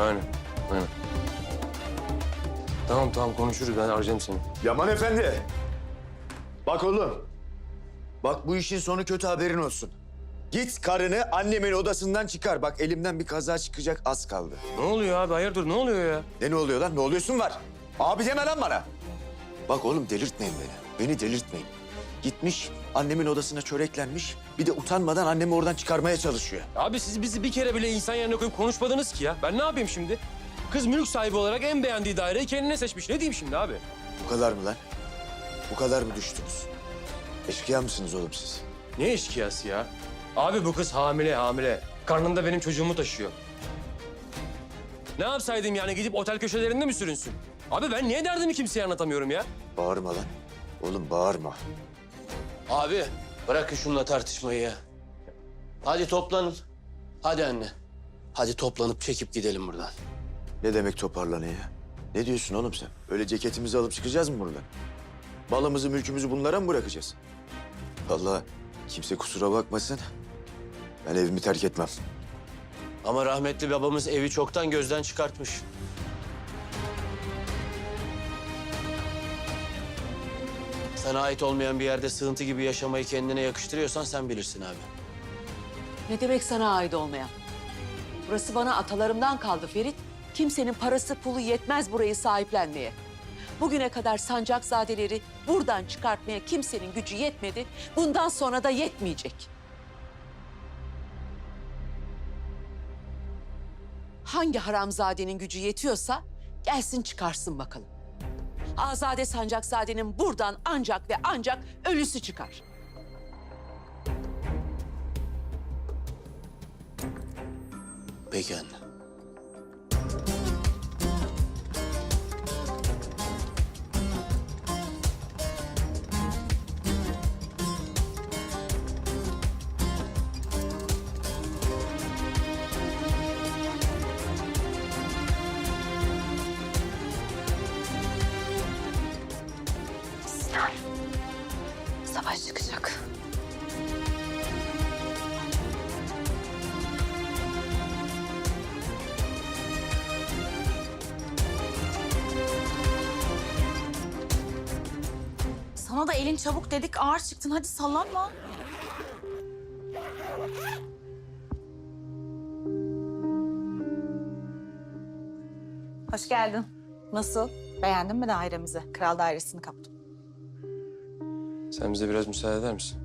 Aynen. Aynen. Tamam tamam konuşuruz. Ben arayacağım seni. Yaman Efendi. Bak oğlum. Bak bu işin sonu kötü haberin olsun. Git karını annemin odasından çıkar. Bak elimden bir kaza çıkacak az kaldı. Ne oluyor abi? Hayırdır ne oluyor ya? Ne ne oluyor lan? Ne oluyorsun var? Abi deme lan bana. Bak oğlum delirtmeyin beni. Beni delirtmeyin. Gitmiş annemin odasına çöreklenmiş. Bir de utanmadan annemi oradan çıkarmaya çalışıyor. Abi siz bizi bir kere bile insan yerine koyup konuşmadınız ki ya. Ben ne yapayım şimdi? Kız mülk sahibi olarak en beğendiği daireyi kendine seçmiş. Ne diyeyim şimdi abi? Bu kadar mı lan? Bu kadar mı düştünüz? Eşkıya mısınız oğlum siz? Ne eşkıyası ya? Abi bu kız hamile hamile. Karnında benim çocuğumu taşıyor. Ne yapsaydım yani gidip otel köşelerinde mi sürünsün? Abi ben niye derdimi kimseye anlatamıyorum ya? Bağırma lan. Oğlum bağırma. Abi bırakın şununla tartışmayı ya. Hadi toplanın. Hadi anne. Hadi toplanıp çekip gidelim buradan. Ne demek toparlanıyor ya? Ne diyorsun oğlum sen? Öyle ceketimizi alıp çıkacağız mı buradan? Malımızı, mülkümüzü bunlara mı bırakacağız? Vallahi kimse kusura bakmasın. Ben evimi terk etmem. Ama rahmetli babamız evi çoktan gözden çıkartmış. Sana ait olmayan bir yerde sığıntı gibi yaşamayı kendine yakıştırıyorsan sen bilirsin abi. Ne demek sana ait olmayan? Burası bana atalarımdan kaldı Ferit. Kimsenin parası pulu yetmez burayı sahiplenmeye. Bugüne kadar sancakzadeleri buradan çıkartmaya kimsenin gücü yetmedi. Bundan sonra da yetmeyecek. Hangi haramzadenin gücü yetiyorsa gelsin çıkarsın bakalım. Azade Sancakzade'nin buradan ancak ve ancak ölüsü çıkar. Peki anne. Savaş çıkacak. Sana da elin çabuk dedik ağır çıktın hadi sallanma. Hoş geldin. Nasıl? Beğendin mi dairemizi? Kral dairesini kaptım. Sen bize biraz müsaade eder misin?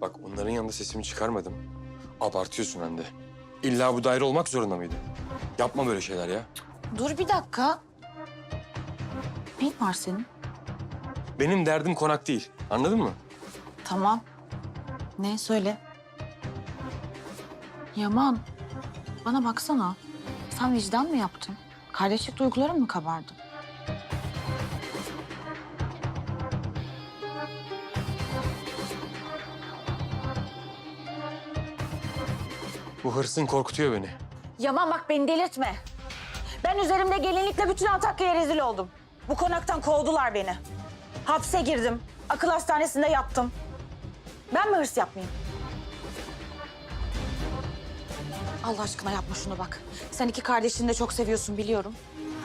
Bak onların yanında sesimi çıkarmadım. Abartıyorsun Hande. İlla bu daire olmak zorunda mıydı? Yapma böyle şeyler ya. Dur bir dakika. Neyin var senin? Benim derdim konak değil. Anladın mı? Tamam. Ne söyle. Yaman, bana baksana. Sen vicdan mı yaptın? Kardeşlik duyguların mı kabardı? Bu hırsın korkutuyor beni. Yaman bak beni delirtme. Ben üzerimde gelinlikle bütün Antakya'ya rezil oldum. Bu konaktan kovdular beni. Hapse girdim. Akıl hastanesinde yattım. Ben mi hırs yapmayayım? Allah aşkına yapma şunu bak. Sen iki kardeşini de çok seviyorsun biliyorum.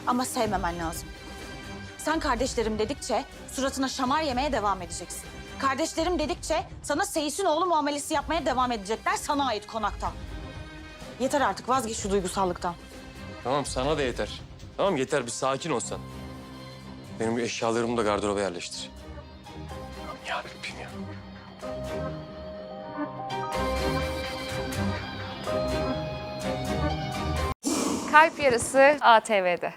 Ama sevmemen lazım. Sen kardeşlerim dedikçe suratına şamar yemeye devam edeceksin. Kardeşlerim dedikçe sana Seyis'in oğlu muamelesi yapmaya devam edecekler sana ait konaktan. Yeter artık vazgeç şu duygusallıktan. Tamam sana da yeter. Tamam yeter bir sakin olsan. Benim eşyalarımı da gardıroba yerleştir. Allah'ım yarabbim ya. Kalp Yarısı ATV'de.